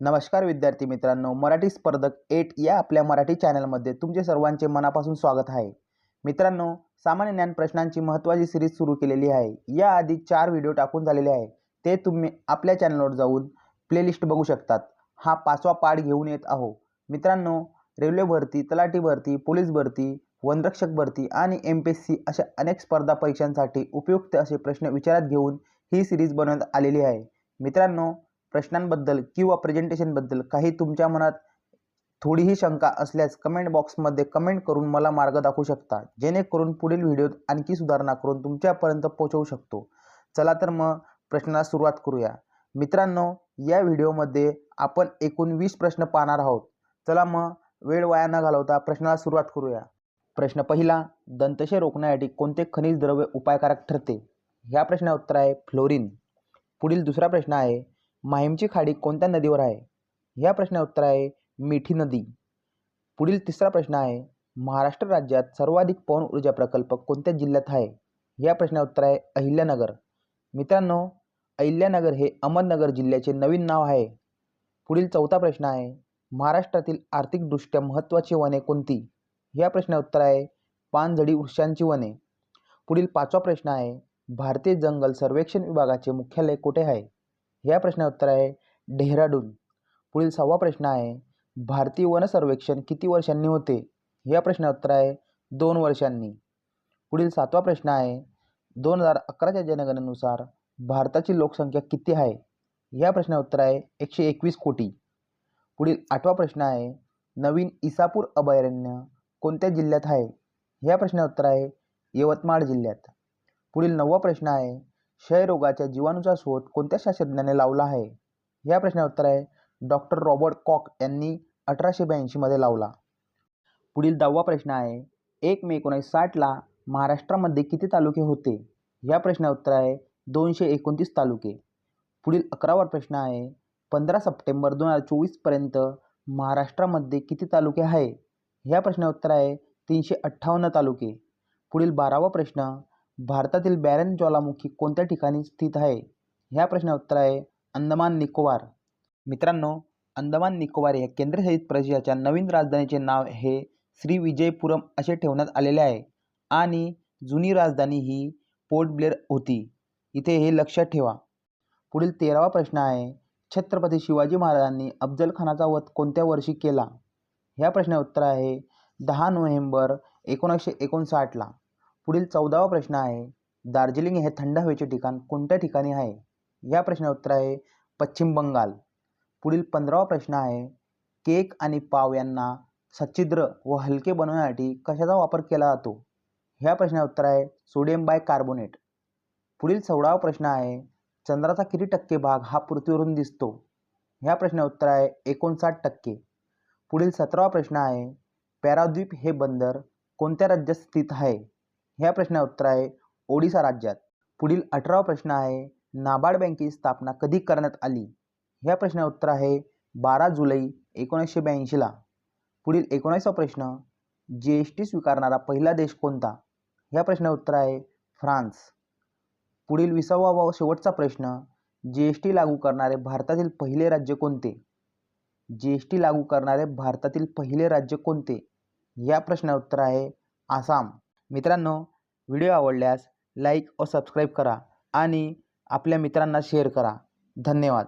नमस्कार विद्यार्थी मित्रांनो मराठी स्पर्धक एट या आपल्या मराठी चॅनलमध्ये तुमचे सर्वांचे मनापासून स्वागत आहे. मित्रांनो सामान्य ज्ञान प्रश्नांची महत्त्वाची सिरीज सुरू केलेली आहे. याआधी चार व्हिडिओ टाकून झालेले आहे. ते तुम्ही आपल्या चॅनलवर जाऊन प्लेलिस्ट बघू शकतात. हा पाचवा पाठ घेऊन येत आहो. मित्रांनो रेल्वे भरती तलाठी भरती पोलीस भरती वनरक्षक भरती आणि एम पी एस सी अशा अनेक स्पर्धा परीक्षांसाठी उपयुक्त असे प्रश्न विचारात घेऊन ही सिरीज बनवण्यात आलेली आहे. मित्रांनो प्रश्नांबद्दल किंवा प्रेझेंटेशनबद्दल काही तुमच्या मनात थोडीही शंका असल्यास कमेंट बॉक्समध्ये कमेंट करून मला मार्ग दाखवू शकता. जेणेकरून पुढील व्हिडिओत आणखी सुधारणा करून तुमच्यापर्यंत पोहोचवू शकतो. चला तर मग प्रश्नाला सुरुवात करूया. मित्रांनो या व्हिडिओमध्ये आपण एकूण वीस प्रश्न पाहणार आहोत. चला मग वेळ वाया न घालवता प्रश्नाला सुरुवात करूया. प्रश्न पहिला दंतशे रोखण्यासाठी कोणते खनिज द्रव्य उपायकारक ठरते? ह्या प्रश्नाचे उत्तर आहे फ्लोरिन. पुढील दुसरा प्रश्न आहे माहीमची खाडी कोणत्या नदीवर आहे? ह्या प्रश्नाचे उत्तर आहे मिठी नदी. पुढील तिसरा प्रश्न आहे महाराष्ट्र राज्यात सर्वाधिक पवन ऊर्जा प्रकल्प कोणत्या जिल्ह्यात आहे? या प्रश्नाचे उत्तर आहे अहिल्यानगर. मित्रांनो अहिल्यानगर हे अहमदनगर जिल्ह्याचे नवीन नाव आहे. पुढील चौथा प्रश्न आहे महाराष्ट्रातील आर्थिकदृष्ट्या महत्त्वाची वने कोणती? या प्रश्नाचे उत्तर आहे पानझडी वृक्षांची वने. पुढील पाचवा प्रश्न आहे भारतीय जंगल सर्वेक्षण विभागाचे मुख्यालय कुठे आहे? या प्रश्नाचं उत्तर आहे डेहराडून. पुढील सहावा प्रश्न आहे भारतीय वन सर्वेक्षण किती वर्षांनी होते? या प्रश्नाचं उत्तर आहे दोन वर्षांनी. पुढील सातवा प्रश्न आहे दोन हजार अकराच्या जनगणनेनुसार भारताची लोकसंख्या किती आहे? या प्रश्नाचं उत्तर आहे एकशे एकवीस कोटी. पुढील आठवा प्रश्न आहे नवीन इसापूर अभयारण्य कोणत्या जिल्ह्यात आहे? या प्रश्नाचं उत्तर आहे यवतमाळ जिल्ह्यात. पुढील नववा प्रश्न आहे क्षयरोगाच्या जीवाणूचा शोध कोणत्या शास्त्रज्ञाने लावला आहे? या प्रश्नाचे उत्तर आहे डॉक्टर रॉबर्ट कॉक यांनी अठराशे ब्याऐंशीमध्ये लावला. पुढील दहावा प्रश्न आहे एक मे एकोणीसशे साठला महाराष्ट्रामध्ये किती तालुके होते? या प्रश्नाचे उत्तर आहे दोनशे एकोणतीस तालुके. पुढील अकरावा प्रश्न आहे पंधरा सप्टेंबर दोन हजार चोवीसपर्यंत महाराष्ट्रामध्ये किती तालुके आहे? ह्या प्रश्नाचे उत्तर आहे तीनशे अठ्ठावन्न तालुके. पुढील बारावा प्रश्न भारतातील बॅरन ज्वालामुखी कोणत्या ठिकाणी स्थित आहे? ह्या प्रश्नाचे उत्तर आहे अंदमान निकोबार. मित्रांनो अंदमान निकोबार या केंद्रशासित प्रदेशाच्या नवीन राजधानीचे नाव हे श्री विजयपुरम असे ठेवण्यात आलेले आहे आणि जुनी राजधानी ही पोर्ट ब्लेअर होती. इथे हे लक्षात ठेवा. पुढील तेरावा प्रश्न आहे छत्रपती शिवाजी महाराजांनी अफजलखानाचा वध कोणत्या वर्षी केला? ह्या प्रश्नाचे उत्तर आहे दहा नोव्हेंबर एकोणीसशे एकोणसाठला. पुढील चौदावा प्रश्न आहे दार्जिलिंग हे थंड हवेचे ठिकाण कोणत्या ठिकाणी आहे? या प्रश्नाचे उत्तर आहे पश्चिम बंगाल. पुढील पंधरावा प्रश्न आहे केक आणि पाव यांना सच्छिद्र व हलके बनवण्यासाठी कशाचा वापर केला जातो? ह्या प्रश्नाचं उत्तर आहे सोडियम बाय कार्बोनेट. पुढील सोळावा प्रश्न आहे चंद्राचा किती टक्के भाग हा पृथ्वीवरून दिसतो? ह्या प्रश्नाचं उत्तर आहे एकोणसाठ टक्के. पुढील सतरावा प्रश्न आहे पॅराद्वीप हे बंदर कोणत्या राज्यात स्थित आहे? ह्या प्रश्नाचं उत्तर आहे ओडिसा राज्यात. पुढील अठरावा प्रश्न आहे नाबार्ड बँकेची स्थापना कधी करण्यात आली? ह्या प्रश्नाचं उत्तर आहे बारा जुलै एकोणीसशे ब्याऐंशीला पुढील एकोणीसावा प्रश्न जी एस टी स्वीकारणारा पहिला देश कोणता? ह्या प्रश्नाचं उत्तर आहे फ्रान्स. पुढील विसावा व शेवटचा प्रश्न जी एस टी लागू करणारे भारतातील पहिले राज्य कोणते? जी एस टी लागू करणारे भारतातील पहिले राज्य कोणते? या प्रश्नाचं उत्तर आहे आसाम. मित्रांनो व्हिडिओ आवडल्यास लाईक व सबस्क्राईब करा आणि आपल्या मित्रांना शेअर करा. धन्यवाद.